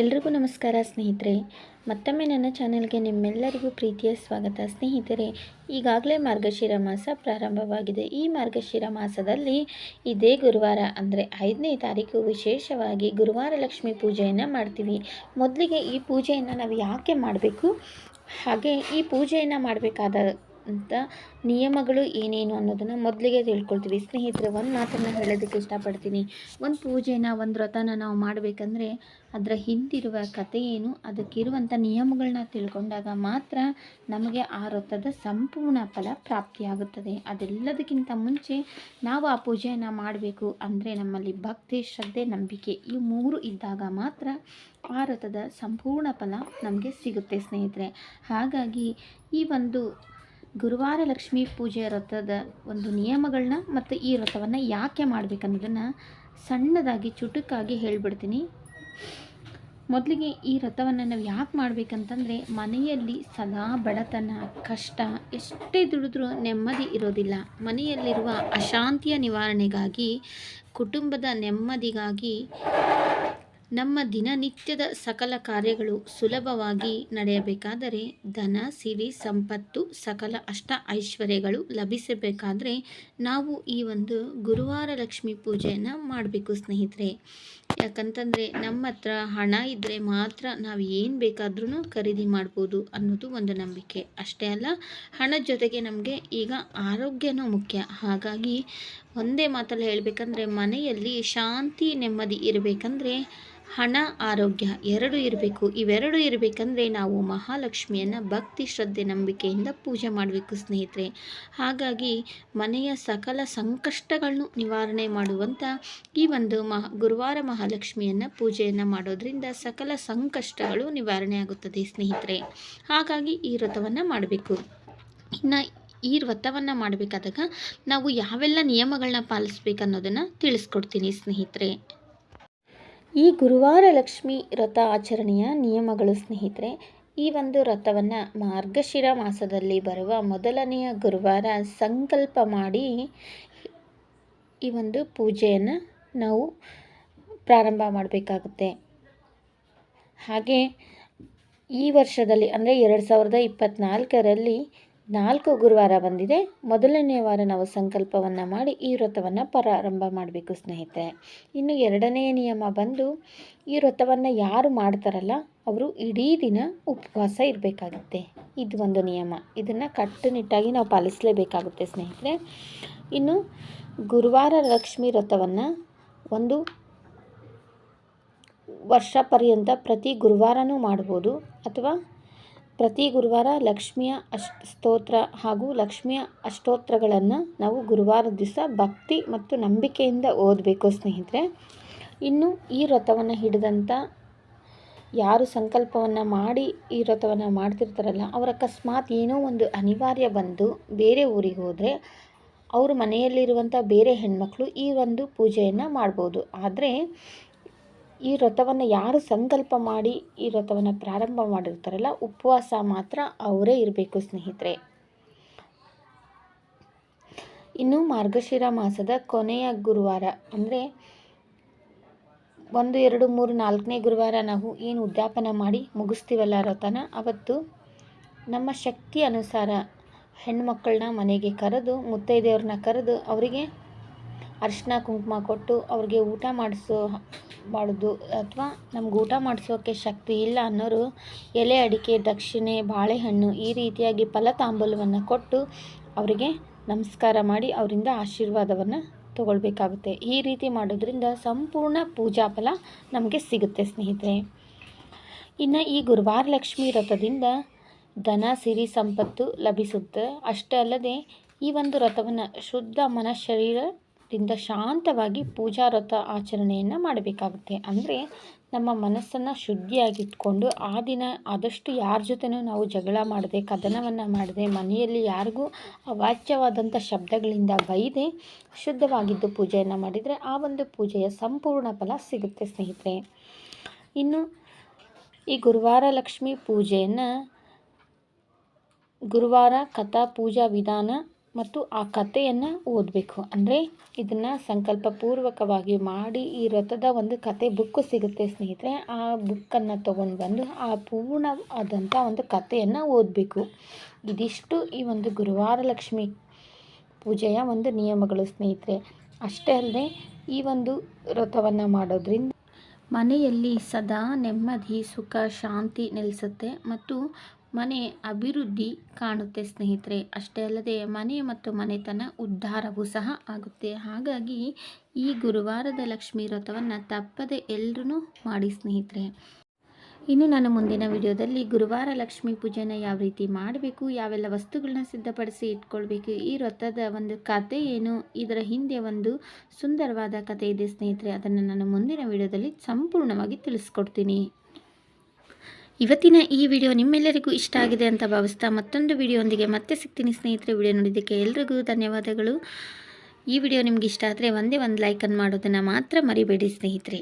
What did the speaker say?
ಎಲ್ರಿಗೂ ನಮಸ್ಕಾರ ಸ್ನೇಹಿತರೆ. ಮತ್ತೊಮ್ಮೆ ನನ್ನ ಚಾನೆಲ್ಗೆ ನಿಮ್ಮೆಲ್ಲರಿಗೂ ಪ್ರೀತಿಯ ಸ್ವಾಗತ. ಸ್ನೇಹಿತರೆ, ಈಗಾಗಲೇ ಮಾರ್ಗಶಿರ ಮಾಸ ಪ್ರಾರಂಭವಾಗಿದೆ. ಈ ಮಾರ್ಗಶಿರ ಮಾಸದಲ್ಲಿ ಇದೇ ಗುರುವಾರ, ಅಂದರೆ ಐದನೇ ತಾರೀಕು, ವಿಶೇಷವಾಗಿ ಗುರುವಾರ ಲಕ್ಷ್ಮಿ ಪೂಜೆಯನ್ನು ಮಾಡ್ತೀವಿ. ಮೊದಲಿಗೆ ಈ ಪೂಜೆಯನ್ನು ನಾವು ಯಾಕೆ ಮಾಡಬೇಕು? ಹಾಗೆ ಈ ಪೂಜೆಯನ್ನು ಮಾಡಬೇಕಾದ ಅಂತ ನಿಯಮಗಳು ಏನೇನು ಅನ್ನೋದನ್ನು ಮೊದಲಿಗೆ ತಿಳ್ಕೊಳ್ತೀವಿ. ಸ್ನೇಹಿತರೆ, ಒಂದು ಮಾತನ್ನು ಹೇಳೋದಕ್ಕೆ ಇಷ್ಟಪಡ್ತೀನಿ. ಒಂದು ಪೂಜೆನ, ಒಂದು ವ್ರತನ ನಾವು ಮಾಡಬೇಕಂದ್ರೆ ಅದರ ಹಿಂದಿರುವ ಕಥೆ ಏನು ಅದಕ್ಕಿರುವಂಥ ನಿಯಮಗಳನ್ನ ತಿಳ್ಕೊಂಡಾಗ ಮಾತ್ರ ನಮಗೆ ಆ ವ್ರತದ ಸಂಪೂರ್ಣ ಫಲ ಪ್ರಾಪ್ತಿಯಾಗುತ್ತದೆ. ಅದೆಲ್ಲದಕ್ಕಿಂತ ಮುಂಚೆ ನಾವು ಆ ಪೂಜೆಯನ್ನು ಮಾಡಬೇಕು ಅಂದರೆ ನಮ್ಮಲ್ಲಿ ಭಕ್ತಿ, ಶ್ರದ್ಧೆ, ನಂಬಿಕೆ ಈ ಮೂರು ಇದ್ದಾಗ ಮಾತ್ರ ಆ ವ್ರತದ ಸಂಪೂರ್ಣ ಫಲ ನಮಗೆ ಸಿಗುತ್ತೆ ಸ್ನೇಹಿತರೆ. ಹಾಗಾಗಿ ಈ ಒಂದು ಗುರುವಾರ ಲಕ್ಷ್ಮೀ ಪೂಜೆ ವ್ರತದ ಒಂದು ನಿಯಮಗಳನ್ನ ಮತ್ತು ಈ ವ್ರತವನ್ನು ಯಾಕೆ ಮಾಡಬೇಕನ್ನೋದನ್ನು ಸಣ್ಣದಾಗಿ ಚುಟುಕಾಗಿ ಹೇಳಿಬಿಡ್ತೀನಿ. ಮೊದಲಿಗೆ ಈ ವ್ರತವನ್ನು ನಾವು ಯಾಕೆ ಮಾಡಬೇಕಂತಂದರೆ ಮನೆಯಲ್ಲಿ ಸದಾ ಬಡತನ, ಕಷ್ಟ ಎಷ್ಟೇ ದುಡಿದ್ರೂ ನೆಮ್ಮದಿ ಇರೋದಿಲ್ಲ. ಮನೆಯಲ್ಲಿರುವ ಅಶಾಂತಿಯ ನಿವಾರಣೆಗಾಗಿ, ಕುಟುಂಬದ ನೆಮ್ಮದಿಗಾಗಿ ನಮ್ಮ ದಿನನಿತ್ಯದ ಸಕಲ ಕಾರ್ಯಗಳು ಸುಲಭವಾಗಿ ನಡೆಯಬೇಕಾದರೆ ಧನ, ಸಿರಿ, ಸಂಪತ್ತು, ಸಕಲ ಅಷ್ಟ ಐಶ್ವರ್ಯಗಳು ಲಭಿಸಬೇಕಾದರೆ ನಾವು ಈ ಒಂದು ಗುರುವಾರ ಲಕ್ಷ್ಮಿ ಪೂಜೆಯನ್ನು ಮಾಡಬೇಕು ಸ್ನೇಹಿತರೆ. ಯಾಕಂತಂದರೆ ನಮ್ಮ ಹತ್ರ ಹಣ ಇದ್ದರೆ ಮಾತ್ರ ನಾವು ಏನು ಬೇಕಾದ್ರೂ ಖರೀದಿ ಮಾಡ್ಬೋದು ಅನ್ನೋದು ಒಂದು ನಂಬಿಕೆ. ಅಷ್ಟೇ ಅಲ್ಲ, ಹಣ ಜೊತೆಗೆ ನಮಗೆ ಈಗ ಆರೋಗ್ಯನೂ ಮುಖ್ಯ. ಹಾಗಾಗಿ ಒಂದೇ ಮಾತಲ್ಲಿ ಹೇಳಬೇಕಂದ್ರೆ ಮನೆಯಲ್ಲಿ ಶಾಂತಿ ನೆಮ್ಮದಿ ಇರಬೇಕಂದ್ರೆ ಹಣ, ಆರೋಗ್ಯ ಎರಡು ಇರಬೇಕು. ಇವೆರಡು ಇರಬೇಕಂದ್ರೆ ನಾವು ಮಹಾಲಕ್ಷ್ಮಿಯನ್ನು ಭಕ್ತಿ, ಶ್ರದ್ಧೆ, ನಂಬಿಕೆಯಿಂದ ಪೂಜೆ ಮಾಡಬೇಕು ಸ್ನೇಹಿತರೆ. ಹಾಗಾಗಿ ಮನೆಯ ಸಕಲ ಸಂಕಷ್ಟಗಳನ್ನು ನಿವಾರಣೆ ಮಾಡುವಂಥ ಈ ಒಂದು ಮಹ, ಗುರುವಾರ ಮಹಾಲಕ್ಷ್ಮಿಯನ್ನು ಪೂಜೆಯನ್ನು ಮಾಡೋದ್ರಿಂದ ಸಕಲ ಸಂಕಷ್ಟಗಳು ನಿವಾರಣೆ ಆಗುತ್ತದೆ ಸ್ನೇಹಿತರೆ. ಹಾಗಾಗಿ ಈ ವ್ರತವನ್ನು ಮಾಡಬೇಕು. ಇನ್ನು ಈ ವ್ರತವನ್ನು ಮಾಡಬೇಕಾದಾಗ ನಾವು ಯಾವೆಲ್ಲ ನಿಯಮಗಳನ್ನ ಪಾಲಿಸ್ಬೇಕನ್ನೋದನ್ನು ತಿಳಿಸ್ಕೊಡ್ತೀನಿ ಸ್ನೇಹಿತರೆ. ಈ ಗುರುವಾರ ಲಕ್ಷ್ಮಿ ವ್ರತ ಆಚರಣೆಯ ನಿಯಮಗಳು ಸ್ನೇಹಿತರೆ, ಈ ಒಂದು ವ್ರತವನ್ನು ಮಾರ್ಗಶಿರ ಮಾಸದಲ್ಲಿ ಬರುವ ಮೊದಲನೆಯ ಗುರುವಾರ ಸಂಕಲ್ಪ ಮಾಡಿ ಈ ಒಂದು ಪೂಜೆಯನ್ನು ನಾವು ಪ್ರಾರಂಭ ಮಾಡಬೇಕಾಗುತ್ತೆ. ಹಾಗೆ ಈ ವರ್ಷದಲ್ಲಿ, ಅಂದರೆ ಎರಡು ಸಾವಿರದ ಇಪ್ಪತ್ತ್ನಾಲ್ಕರಲ್ಲಿ ನಾಲ್ಕು ಗುರುವಾರ ಬಂದಿದೆ. ಮೊದಲನೇ ವಾರ ನಾವು ಸಂಕಲ್ಪವನ್ನು ಮಾಡಿ ಈ ವ್ರತವನ್ನು ಪ್ರಾರಂಭ ಮಾಡಬೇಕು ಸ್ನೇಹಿತರೆ. ಇನ್ನು ಎರಡನೇ ನಿಯಮ ಬಂದು ಈ ವ್ರತವನ್ನು ಯಾರು ಮಾಡ್ತಾರಲ್ಲ, ಅವರು ಇಡೀ ದಿನ ಉಪವಾಸ ಇರಬೇಕಾಗುತ್ತೆ. ಇದು ಒಂದು ನಿಯಮ. ಇದನ್ನು ಕಟ್ಟುನಿಟ್ಟಾಗಿ ನಾವು ಪಾಲಿಸಲೇಬೇಕಾಗುತ್ತೆ ಸ್ನೇಹಿತರೆ. ಇನ್ನು ಗುರುವಾರ ಲಕ್ಷ್ಮಿ ವ್ರತವನ್ನು ಒಂದು ವರ್ಷ ಪರ್ಯಂತ ಪ್ರತಿ ಗುರುವಾರನೂ ಮಾಡ್ಬೋದು. ಅಥವಾ ಪ್ರತಿ ಗುರುವಾರ ಲಕ್ಷ್ಮಿಯ ಸ್ತೋತ್ರ ಹಾಗೂ ಲಕ್ಷ್ಮಿಯ ಅಷ್ಟೋತ್ರಗಳನ್ನು ನಾವು ಗುರುವಾರ ದಿವಸ ಭಕ್ತಿ ಮತ್ತು ನಂಬಿಕೆಯಿಂದ ಓದಬೇಕು, ಸ್ನೇಹಿತರೆ. ಇನ್ನು ಈ ವ್ರತವನ್ನು ಹಿಡಿದಂಥ ಯಾರು ಸಂಕಲ್ಪವನ್ನು ಮಾಡಿ ಈ ವ್ರತವನ್ನು ಮಾಡ್ತಿರ್ತಾರಲ್ಲ, ಅವರ ಅಕಸ್ಮಾತ್ ಏನೋ ಒಂದು ಅನಿವಾರ್ಯ ಬಂದು ಬೇರೆ ಊರಿಗೆ ಹೋದರೆ ಅವ್ರ ಮನೆಯಲ್ಲಿರುವಂಥ ಬೇರೆ ಹೆಣ್ಮಕ್ಳು ಈ ಒಂದು ಪೂಜೆಯನ್ನು ಮಾಡ್ಬೋದು. ಆದರೆ ಈ ವ್ರತವನ್ನು ಯಾರು ಸಂಕಲ್ಪ ಮಾಡಿ ಈ ವ್ರತವನ್ನು ಪ್ರಾರಂಭ ಮಾಡಿರ್ತಾರಲ್ಲ, ಉಪವಾಸ ಮಾತ್ರ ಅವರೇ ಇರಬೇಕು ಸ್ನೇಹಿತರೆ. ಇನ್ನು ಮಾರ್ಗಶಿರ ಮಾಸದ ಕೊನೆಯ ಗುರುವಾರ, ಅಂದರೆ ಒಂದು, ಎರಡು, ಮೂರು, ನಾಲ್ಕನೇ ಗುರುವಾರ ನಾವು ಏನು ಉದ್ಯಾಪನ ಮಾಡಿ ಮುಗಿಸ್ತೀವಲ್ಲ ವ್ರತನ ಅವತ್ತು ನಮ್ಮ ಶಕ್ತಿ ಅನುಸಾರ ಹೆಣ್ಮಕ್ಕಳನ್ನ ಮನೆಗೆ ಕರೆದು, ಮುತ್ತೈದೆಯವ್ರನ್ನ ಕರೆದು ಅವರಿಗೆ ಅರಿಶಿನ ಕುಂಕುಮ ಕೊಟ್ಟು ಅವ್ರಿಗೆ ಊಟ ಮಾಡಿಸೋ ಮಾಡೋದು ಅಥವಾ ನಮ್ಗೆ ಊಟ ಮಾಡಿಸೋಕ್ಕೆ ಶಕ್ತಿ ಇಲ್ಲ ಅನ್ನೋರು ಎಲೆ ಅಡಿಕೆ, ದಕ್ಷಿಣೆ, ಬಾಳೆಹಣ್ಣು ಈ ರೀತಿಯಾಗಿ ಫಲತಾಂಬೂಲವನ್ನು ಕೊಟ್ಟು ಅವರಿಗೆ ನಮಸ್ಕಾರ ಮಾಡಿ ಅವರಿಂದ ಆಶೀರ್ವಾದವನ್ನು ತಗೊಳ್ಬೇಕಾಗುತ್ತೆ. ಈ ರೀತಿ ಮಾಡೋದ್ರಿಂದ ಸಂಪೂರ್ಣ ಪೂಜಾ ಫಲ ನಮಗೆ ಸಿಗುತ್ತೆ ಸ್ನೇಹಿತರೆ. ಇನ್ನು ಈ ಗುರುವಾರ ಲಕ್ಷ್ಮಿ ರಥದಿಂದ ಧನ, ಸಿರಿ, ಸಂಪತ್ತು ಲಭಿಸುತ್ತೆ ಅಷ್ಟೇ ಅಲ್ಲದೆ ಈ ಒಂದು ರಥವನ್ನು ಶುದ್ಧ ಮನ ಶರೀರದಿಂದ ಶಾಂತವಾಗಿ ಪೂಜಾ ಆಚರಣೆಯನ್ನು ಮಾಡಬೇಕಾಗುತ್ತೆ. ಅಂದರೆ ನಮ್ಮ ಮನಸ್ಸನ್ನು ಶುದ್ಧಿಯಾಗಿಟ್ಕೊಂಡು ಆ ದಿನ ಆದಷ್ಟು ಯಾರ ಜೊತೆನೂ ನಾವು ಜಗಳ ಮಾಡದೆ, ಕದನವನ್ನು ಮಾಡದೆ, ಮನೆಯಲ್ಲಿ ಯಾರಿಗೂ ಅವಾಚ್ಯವಾದಂಥ ಶಬ್ದಗಳಿಂದ ಬೈದೆ ಶುದ್ಧವಾಗಿದ್ದು ಪೂಜೆಯನ್ನು ಮಾಡಿದರೆ ಆ ಒಂದು ಪೂಜೆಯ ಸಂಪೂರ್ಣ ಫಲ ಸಿಗುತ್ತೆ ಸ್ನೇಹಿತರೆ. ಇನ್ನು ಈ ಗುರುವಾರ ಲಕ್ಷ್ಮಿ ಪೂಜೆಯನ್ನು ಗುರುವಾರ ಕಥಾ ಪೂಜಾ ವಿಧಾನ ಮತ್ತು ಆ ಕಥೆಯನ್ನು ಓದಬೇಕು. ಅಂದರೆ ಇದನ್ನು ಸಂಕಲ್ಪಪೂರ್ವಕವಾಗಿ ಮಾಡಿ ಈ ವ್ರತದ ಒಂದು ಕತೆ ಬುಕ್ಕು ಸಿಗುತ್ತೆ ಸ್ನೇಹಿತರೆ, ಆ ಬುಕ್ಕನ್ನು ತೊಗೊಂಡು ಬಂದು ಆ ಪೂರ್ಣ ಆದಂಥ ಒಂದು ಕಥೆಯನ್ನು ಓದಬೇಕು. ಇದಿಷ್ಟು ಈ ಒಂದು ಗುರುವಾರ ಲಕ್ಷ್ಮಿ ಪೂಜೆಯ ಒಂದು ನಿಯಮಗಳು ಸ್ನೇಹಿತರೆ. ಅಷ್ಟೇ ಅಲ್ಲದೆ ಈ ಒಂದು ವ್ರತವನ್ನು ಮಾಡೋದ್ರಿಂದ ಮನೆಯಲ್ಲಿ ಸದಾ ನೆಮ್ಮದಿ, ಸುಖ, ಶಾಂತಿ ನೆಲೆಸುತ್ತೆ. ಮತ್ತು ಮನೆ ಅಭಿವೃದ್ಧಿ ಕಾಣುತ್ತೆ ಸ್ನೇಹಿತರೆ. ಅಷ್ಟೇ ಅಲ್ಲದೆ ಮನೆ ಮತ್ತು ಮನೆತನ ಉದ್ಧಾರವೂ ಸಹ ಆಗುತ್ತೆ. ಹಾಗಾಗಿ ಈ ಗುರುವಾರದ ಲಕ್ಷ್ಮೀ ವ್ರತವನ್ನು ತಪ್ಪದೆ ಎಲ್ಲರೂ ಮಾಡಿ ಸ್ನೇಹಿತರೆ. ಇನ್ನು ನಾನು ಮುಂದಿನ ವಿಡಿಯೋದಲ್ಲಿ ಗುರುವಾರ ಲಕ್ಷ್ಮೀ ಪೂಜೆನ ಯಾವ ರೀತಿ ಮಾಡಬೇಕು, ಯಾವೆಲ್ಲ ವಸ್ತುಗಳನ್ನ ಸಿದ್ಧಪಡಿಸಿ ಇಟ್ಕೊಳ್ಬೇಕು, ಈ ವ್ರತದ ಒಂದು ಕತೆ ಏನು, ಇದರ ಹಿಂದೆ ಒಂದು ಸುಂದರವಾದ ಕತೆ ಇದೆ ಸ್ನೇಹಿತರೆ. ಅದನ್ನು ನಾನು ಮುಂದಿನ ವಿಡಿಯೋದಲ್ಲಿ ಸಂಪೂರ್ಣವಾಗಿ ತಿಳಿಸ್ಕೊಡ್ತೀನಿ. ಇವತ್ತಿನ ಈ ವಿಡಿಯೋ ನಿಮ್ಮೆಲ್ಲರಿಗೂ ಇಷ್ಟ ಆಗಿದೆ ಅಂತ ಭಾವಿಸ್ತಾ ಮತ್ತೊಂದು ವಿಡಿಯೋಂದಿಗೆ ಮತ್ತೆ ಸಿಗ್ತೀನಿ ಸ್ನೇಹಿತರೆ ವಿಡಿಯೋ ನೋಡಿದ್ದಕ್ಕೆ ಎಲ್ರಿಗೂ ಧನ್ಯವಾದಗಳು. ಈ ವಿಡಿಯೋ ನಿಮ್ಗೆ ಇಷ್ಟ ಆದರೆ ಒಂದೇ ಒಂದು ಲೈಕನ್ನು ಮಾಡೋದನ್ನು ಮಾತ್ರ ಮರಿಬೇಡಿ ಸ್ನೇಹಿತರೆ.